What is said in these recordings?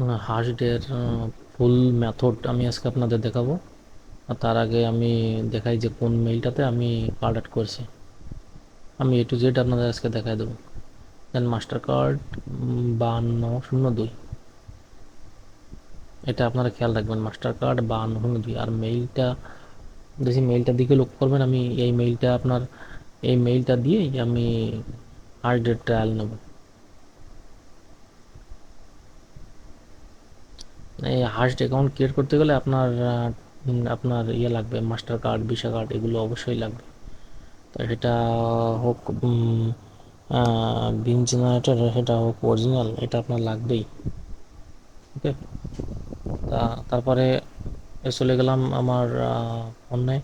হার্সডের ফুল method আমি আজকে আপনাদের দেখাবো। আর তার আগে আমি দেখাই যে কোন মেইলটাতে আমি কার্ড অ্যাড করছি। আমি এ টু জেড আপনাদের আজকে দেখাই দেবো। দেন মাস্টার কার্ড বাহান্ন, শূন্য দুই। এটা আপনারা খেয়াল রাখবেন মাস্টার কার্ড বাহান্ন, শূন্য দুই। আর মেইলটা বেশি মেইলটার দিকে লক্ষ্য করবেন, আমি এই মেইলটা আপনার, এই মেইলটা দিয়েই আমি হার্সডের ট্রায়াল নেব। এই হার্স্ট অ্যাকাউন্ট ক্রিয়েট করতে গেলে আপনার আপনার ইয়ে লাগবে মাস্টার কার্ড ভিসা কার্ড এগুলো অবশ্যই লাগবে। তো সেটা হোক বিন জেনারেটর সেটা হোক অরিজিনাল এটা আপনার লাগবেই। ওকে? তা তারপরে চলে গেলাম আমার ফোনে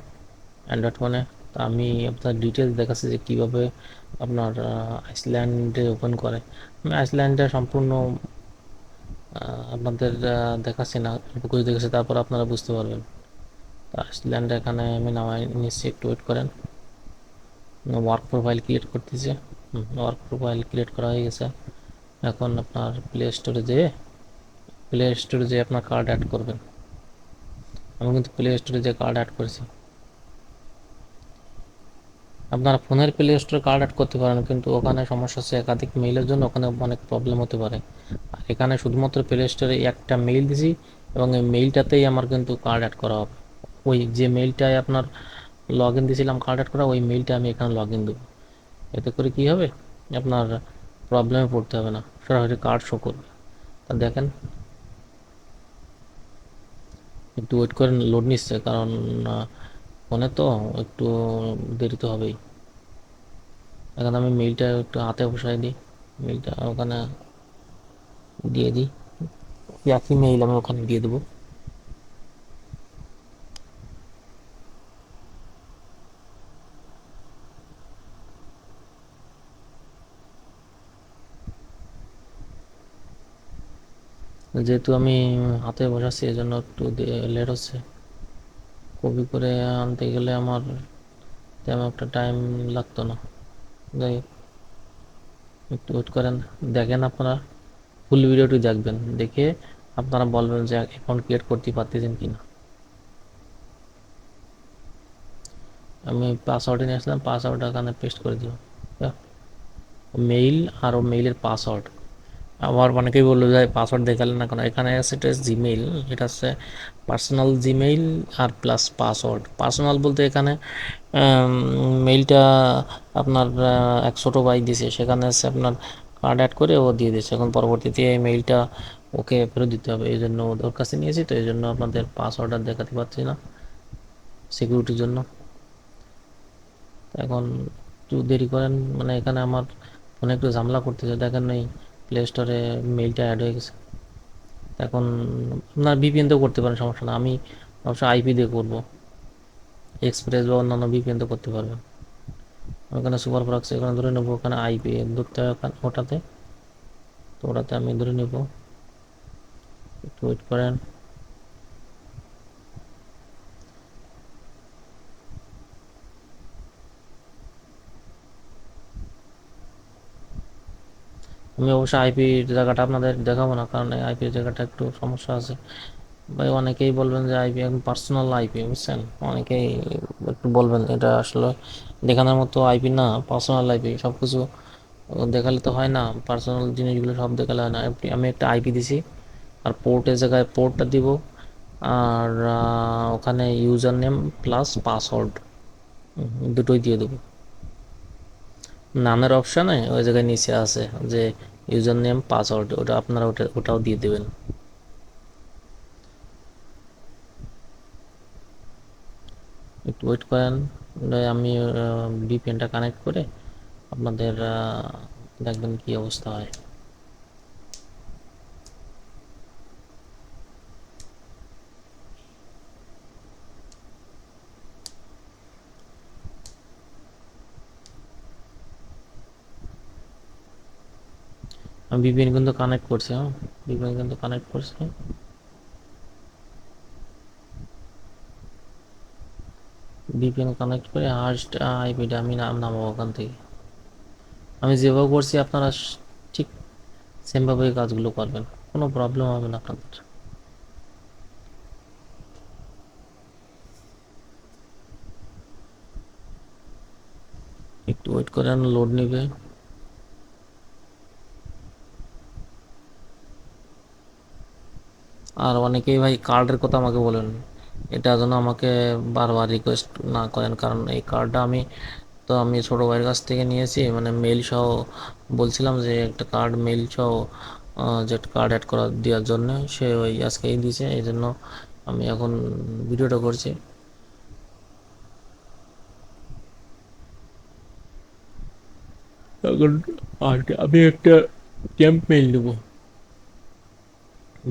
অ্যান্ড্রয়েড ফোনে তা আমি আপনার ডিটেলস দেখাচ্ছি যে কীভাবে আপনার আইসল্যান্ডে ওপেন করে। আমি আইসল্যান্ডে সম্পূর্ণ আপনাদের দেখাচ্ছি না কিছু দেখেছি তারপর আপনারা বুঝতে পারবেন। আইসল্যান্ড এখানে আমি নামাই নিচ্ছি, একটু ওয়েট করেন। ওয়ার্ক প্রোফাইল ক্রিয়েট করতেছে। ওয়ার্ক প্রোফাইল ক্রিয়েট করা হয়ে গেছে। এখন আপনার প্লে স্টোরে যেয়ে প্লে স্টোরে যেয়ে আপনার কার্ড অ্যাড করবেন। আমি কিন্তু প্লে স্টোরে যে কার্ড অ্যাড করেছি। আপনারা ফোনের প্লে স্টোরে কার্ড অ্যাড করতে পারেন, কিন্তু ওখানে সমস্যা হচ্ছে একাধিক মেইলের জন্য ওখানে অনেক প্রবলেম হতে পারে। আর এখানে শুধুমাত্র প্লে স্টোরে একটা মেইল দিছি এবং এই মেইলটাতেই আমার কিন্তু কার্ড অ্যাড করা হবে। ওই যে মেইলটায় আপনার লগ ইন দিয়েছিলাম কার্ড অ্যাড করা, ওই মেইলটা আমি এখানে লগ ইন দেবো। এতে করে কী হবে? আপনার প্রবলেমে পড়তে হবে না, সরাসরি কার্ড শো করবে। তা দেখেন। একটু ওয়েট করে লোড নিচ্ছে, কারণ ফোনে তো একটু দেরি তো হবেই। এখন আমি মেইলটা একটু হাতে বসাই দিই। মেইলটা ওখানে দিয়ে দিই। একই মেইল আমি ওখানে দিয়ে দেবো। যেহেতু আমি হাতে বসাচ্ছি এই জন্য একটু লেট হচ্ছে। কপি করে আনতে গেলে আমার তেমন একটা টাইম লাগতো না। যাই একটু ওয়েট করেন, দেখেন আপনারা ফুল ভিডিওটি দেখবেন। দেখে আপনারা বলবেন যে অ্যাকাউন্ট ক্রিয়েট করতে পারতেছেন কি না আমি পাসওয়ার্ডে নিয়ে আসলাম পাসওয়ার্ড এখানে পেস্ট করে দিব মেইল আর ও মেইলের পাসওয়ার্ড আবার অনেকেই বলল যে পাসওয়ার্ড দেখালেন না কেন? এখানে আছে এটা জিমেইল এটা হচ্ছে পার্সোনাল জিমেইল আর প্লাস পাসওয়ার্ড পার্সোনাল বলতে এখানে মেইলটা আপনার এক ছোটো ভাই দিছে সেখানে আছে আপনার কার্ড অ্যাড করে ও দিয়ে দিয়েছে। এখন পরবর্তীতে এই মেইলটা ওকে ফেরত দিতে হবে। এই জন্য ওদের কাছে নিয়েছি তো, এই জন্য আপনাদের পাসওয়ার্ড আর দেখাতে পারছি না সিকিউরিটির জন্য। এখন একটু দেরি করেন মানে এখানে আমার ফোনে একটু ঝামেলা করতেছে। দেখেন এই প্লে স্টোরে মেইলটা অ্যাড হয়ে গেছে। এখন আপনার ভিপিএন তো করতে পারেন, সমস্যা না। আমি অবশ্য আইপি দিয়ে করব। এক্সপ্রেস বা অন্যান্য ভিপিএন তো করতে পারবেন। ওখানে সুপার ফ্রাক্স এখানে ধরে নেব, ওখানে আইপি ধরতে হবে ওটাতে। তো ওটাতে আমি ধরে নেব। একটু ওয়েট করেন। আমি অবশ্য আইপির জায়গাটা আপনাদের দেখাবো না, কারণ আইপির জায়গাটা একটু সমস্যা আছে। ভাই, অনেকেই বলবেন যে আইপি এখন পার্সোনাল আইপি বুঝছেন? অনেকেই একটু বলবেন এটা আসলে দেখানোর মতো আইপি না পার্সোনাল আইপি সব কিছু দেখালে তো হয় না পার্সোনাল জিনিসগুলো সব দেখালে হয় না। আমি একটা আইপি দিছি, আর পোর্টের জায়গায় পোর্টটা দিব, আর ওখানে ইউজার নেম প্লাস পাসওয়ার্ড দুটোই দিয়ে দেবো। নামের অপশানে ওই জায়গায় নিচে আছে যে ইউজার নেম পাসওয়ার্ড ওটা আপনারা ওটা, ওটাও দিয়ে দেবেন। একটু ওয়েট করেন আমি ভিপিএনটা কানেক্ট করে আপনাদের দেখবেন কি অবস্থা হয়। আমি ভিপিএন কিন্তু কানেক্ট করছি হ্যাঁ? ভিপিএন কিন্তু কানেক্ট করছি। বিপিএন কানেক্ট করে হার্স্ট আইপিটা আমি নাম নামাবো ওখান থেকে। আমি যেভাবে করছি, আপনারা ঠিক সেমভাবে কাজগুলো করবেন। কোনো প্রবলেম হবে না আপনাদের। একটু ওয়েট করেন লোড নেবে। আর অনেকেই ভাই কার্ডের কথা আমাকে বলেন। এটা যেন আমাকে বারবার রিকোয়েস্ট না করেন, কারণ এই কার্ডটা আমি, তো আমি ছোটো ভাইয়ের কাছ থেকে নিয়েছি। মানে মেল সহ বলছিলাম যে একটা কার্ড মেল সহ যে কার্ড অ্যাড করা দেওয়ার জন্য সে ওই আজকেই দিয়েছে, এই জন্য আমি এখন ভিডিওটা করছি। এখন আমি একটা টেম্প মেল নেব।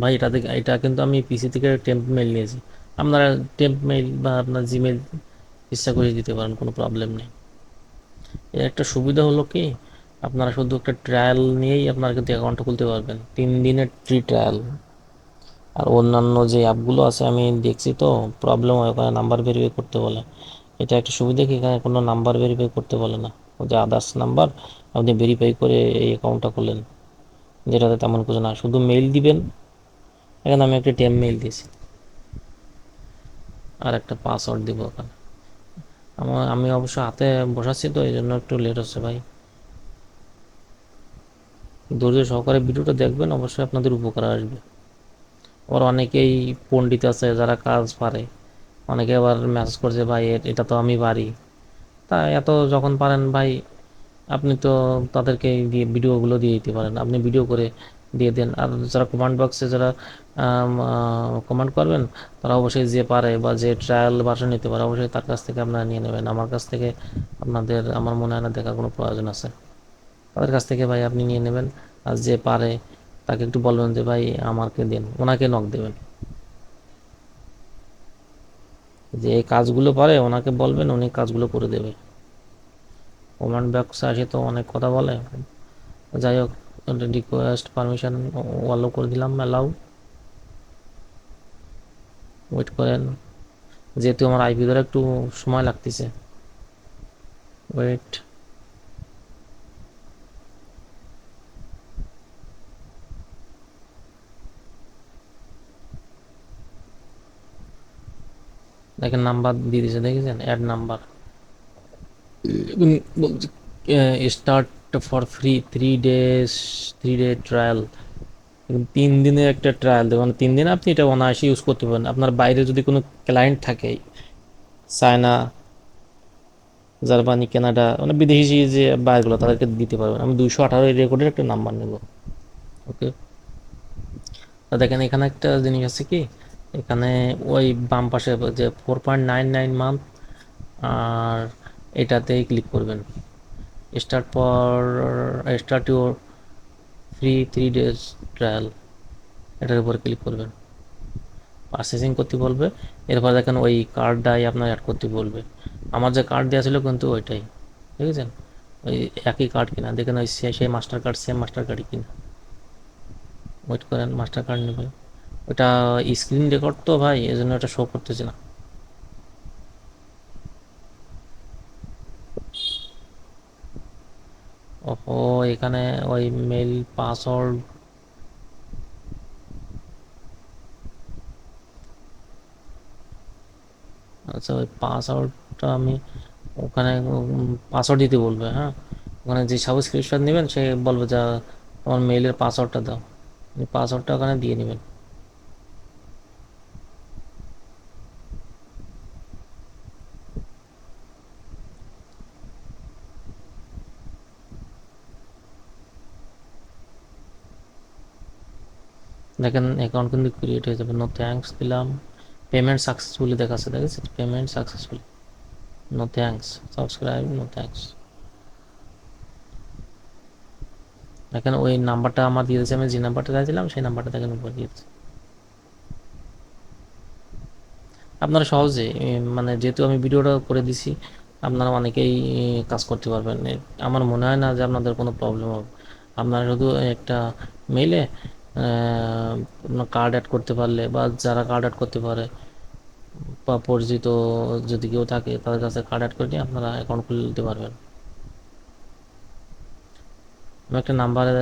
ভাই, এটা থেকে এটা কিন্তু আমি পিসি থেকে টেম্প মেল নিয়েছি। আপনারা টেম্প মেল বা আপনার জিমেল ইচ্ছা করে দিতে পারেন, কোনো প্রবলেম নেই। এর একটা সুবিধা হলো কি, আপনারা শুধু একটা ট্রায়াল নিয়েই আপনার কিন্তু অ্যাকাউন্টটা খুলতে পারবেন। তিন দিনের ফ্রি ট্রায়াল আর অন্যান্য যে অ্যাপগুলো আছে, আমি দেখছি তো প্রবলেম হয়, ওখানে নাম্বার ভেরিফাই করতে বলে। এটা একটা সুবিধা কি, এখানে কোনো নাম্বার ভেরিফাই করতে বলে না। ওই যে আদার্স নাম্বার আপনি ভেরিফাই করে এই অ্যাকাউন্টটা খুলেন যেটাতে তেমন কিছু না, শুধু মেইল দিবেন এখানে আমি একটা টেম মেইল দিয়েছি। আর একটা পাসওয়ার্ড দিব ওখানে। আমার, আমি অবশ্য হাতে বসাচ্ছি তো, এই জন্য একটু লেট হচ্ছে ভাই। ধৈর্য সহকারে ভিডিওটা দেখবেন, অবশ্যই আপনাদের উপকার আসবে। আবার অনেকেই পণ্ডিত আছে, যারা কাজ পারে। অনেকে আবার মেসেজ করছে, ভাই এটা তো আমি পারি। তা এত যখন পারেন, ভাই, আপনি তো তাদেরকে দিয়ে ভিডিওগুলো দিয়ে দিতে পারেন। আপনি ভিডিও করে দিয়ে দেন। আর যারা কমান্ড বক্সে যারা কমান্ড করবেন, তারা অবশ্যই যে পারে বা যে ট্রায়াল ভার্সন নিতে পারে, অবশ্যই তার কাছ থেকে আপনারা নিয়ে নেবেন। আমার কাছ থেকে আপনাদের, আমার মনে হয় না দেখার কোনো প্রয়োজন আছে। তাদের কাছ থেকে ভাই আপনি নিয়ে নেবেন। আর যে পারে, তাকে একটু বলবেন যে, ভাই, আমাকে দেন। ওনাকে নক দেবেন। যে কাজগুলো পারে, ওনাকে বলবেন, উনি কাজগুলো করে দেবে। কমান্ড বক্সে আসে তো অনেক কথা বলে। যাই হোক রিকোয়েস্ট পারমিশন অ্যালাউ করে দিলাম অ্যালাউ ওয়েট করেন। যেহেতু আমার আইপি ধরে একটু সময় লাগতেছে। ওয়েট দেখেন নাম্বার দিয়ে দিয়েছে দেখেছেন? Add number start for free three days three day trial তিন দিনের একটা ট্রায়াল দেবেন মানে তিন দিনে আপনি এটা অনায়াসে ইউজ করতে পারেন আপনার বাইরে যদি কোনো ক্লায়েন্ট থাকে, চায়না, জার্মানি, কানাডা মানে বিদেশি যে বাইরগুলো তাদেরকে দিতে পারবেন। আমি দুইশো আঠারো রেকর্ডের একটা নাম্বার নেব। ওকে তা দেখেন, এখানে একটা জিনিস আছে কি? এখানে ওই বাম পাশে যে four point nine nine month আর এটাতেই ক্লিক করবেন। Start for start your free three days trial এটার উপর ক্লিক করবেন। পারচেসিং করতে বলবে। এরপর দেখেন ওই কার্ডটাই আপনার অ্যাড করতে বলবে। আমার যে কার্ড দেওয়া ছিল কিন্তু ওইটাই। বুঝেছেন ওই একই কার্ড কিনা। দেখেন ওই সেই মাস্টার কার্ড সেম মাস্টার কার্ডই কিনা। ওয়েট করেন মাস্টার কার্ড নেবে ওটা স্ক্রিন রেকর্ড তো ভাই এই জন্য ওটা শো করতেছে না। ও এখানে ওই মেল পাসওয়ার্ড আচ্ছা ওই পাসওয়ার্ডটা আমি ওখানে পাসওয়ার্ড দিতে বলবে হ্যাঁ? ওখানে যে সাবস্ক্রিপশন নেবেন, সে বলবে যা, তোমার মেইলের পাসওয়ার্ডটা দাও। পাসওয়ার্ডটা ওখানে দিয়ে নেবেন। দেখেন অ্যাকাউন্ট কিন্তু ক্রিয়েট হয়ে যাবে। নো থ্যাঙ্কস দিলাম। পেমেন্ট সাকসেসফুলি দেখাচ্ছে দেখেছে payment successfully no thanks subscribe no thanks দেখেন ওই নাম্বারটা আমার দিয়ে দিয়েছে, আমি যে নাম্বারটা দিয়েছিলাম সেই নাম্বারটা দেখেন উপর দিয়েছে। আপনারা সহজে মানে যেহেতু আমি ভিডিওটা করে দিছি, আপনারা অনেকেই কাজ করতে পারবেন। আমার মনে হয় না যে আপনাদের কোনো প্রবলেম হবে। আপনারা শুধু একটা মেইলে কার্ড অ্যাড করতে পারলে বা যারা কার্ড অ্যাড করতে পারে বা পরিচিত যদি কেউ থাকে, তাদের কাছে কার্ড অ্যাড করে নিয়ে আপনারা অ্যাকাউন্ট খুলে নিতে পারবেন। আমি একটা নাম্বারে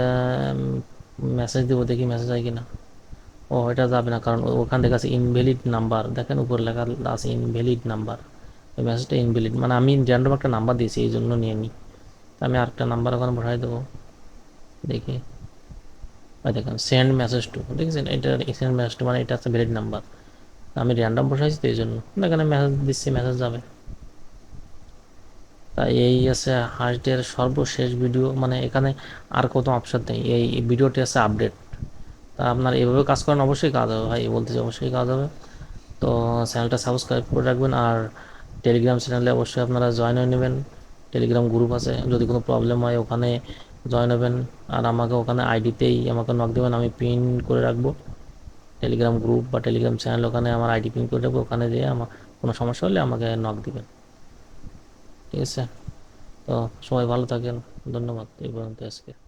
মেসেজ দেবো, দেখি মেসেজ হয় কি না ও, এটা যাবে না, কারণ ওখান থেকে আছে ইনভ্যালিড নাম্বার দেখেন, উপরে লেখা আছে ইনভ্যালিড নাম্বার ওই মেসেজটা ইনভ্যালিড মানে আমি র্যান্ডম একটা নাম্বার দিয়েছি, এই জন্য নিয়ে নিই আমি আরেকটা নাম্বার ওখানে বসাই দেবো। দেখি। দেখেন সেন্ড মেসেজ টু দেখেছেন? এটা সেন্ড মেসেজ টু মানে এটা হচ্ছে ভ্যালিড নাম্বার আমি র্যান্ডম বসাইছি তো এই জন্য এখানে মেসেজ দিচ্ছি মেসেজ যাবে। তাই এই আছে হার্টের সর্বশেষ ভিডিও মানে এখানে আর কত অপশন নেই। এই ভিডিওটি আছে আপডেট তা আপনার এভাবে কাজ করেন, অবশ্যই কাজ হবে ভাই। বলতেছি অবশ্যই কাজ হবে। তো চ্যানেলটা সাবস্ক্রাইব করে রাখবেন আর টেলিগ্রাম চ্যানেলে অবশ্যই আপনারা জয়েন হয়ে নেবেন। টেলিগ্রাম গ্রুপ আছে। যদি কোনো প্রবলেম হয় ওখানে জয়েন হবেন আর আমাকে ওখানে আইডিতেই আমাকে নক দেবেন, আমি পিন করে রাখব। টেলিগ্রাম গ্রুপ বা টেলিগ্রাম চ্যানেল ওখানে আমার আইডি পিন করে রাখব, ওখানে যেয়ে আমার কোনো সমস্যা হলে আমাকে নক দিবেন। ঠিক আছে? তো সবাই ভালো থাকেন, ধন্যবাদ, এই পর্যন্ত আজকে।